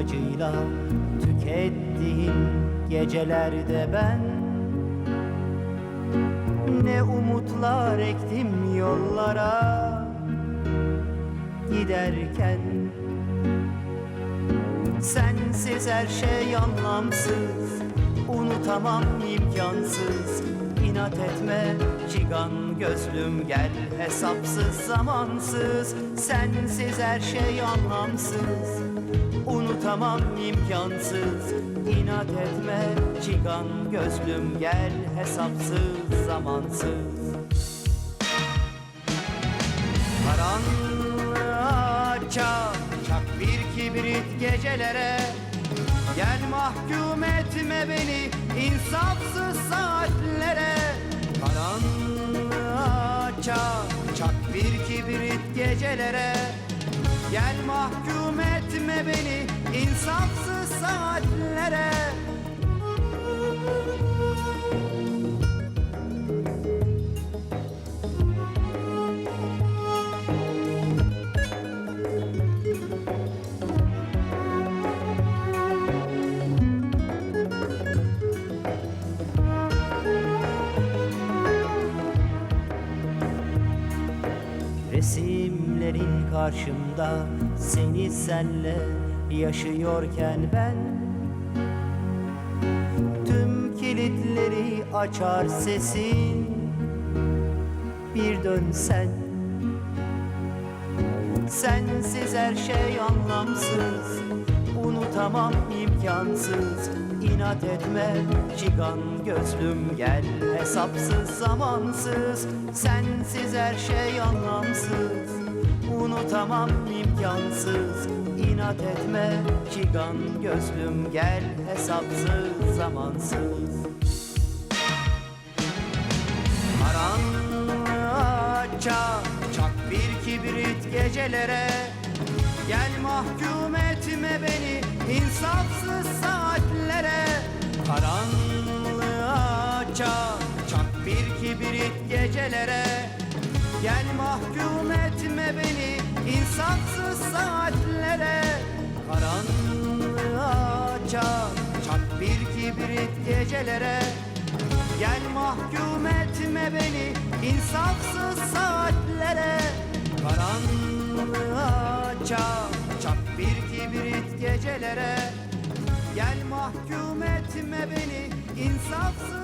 karşında tükettiğim gecelerde ben Ne umutlar ektim yollara giderken. Sensiz her şey anlamsız Unutamam imkansız. İnat etme cigan gözlüm gel Hesapsız zamansız. Sensiz her şey anlamsız Unutamam imkansız. İnat etme cigan gözlüm gel Hesapsız zamansız. Karanlığa çak, çak bir kibrit gecelere. Gel mahkum etme beni insafsız saatlere. Karanlığa çak, çak bir kibrit gecelere. Gel mahkum etme beni insafsız saatlere karşımda seni senle yaşıyorken ben. Tüm kilitleri açar sesin bir dönsen. Sensiz her şey anlamsız Unutamam imkansız. İnat etme cigan gözlüm gel Hesapsız zamansız. Sensiz her şey anlamsız Unutamam imkansız İnat etme. Cigan gözlüm gel Hesapsız zamansız. Karanlığa çak, çak bir kibrit gecelere. Gel mahkum etme beni insafsız saatlere. Karanlığa çak, çak bir kibrit gecelere Gel mahkum etme beni insafsız saatlere. Karanlığa çak, çak bir kibrit gecelere. Gel mahkum etme beni insafsız saatlere. Karanlığa çak, çak bir kibrit gecelere. Gel mahkum etme beni insafsız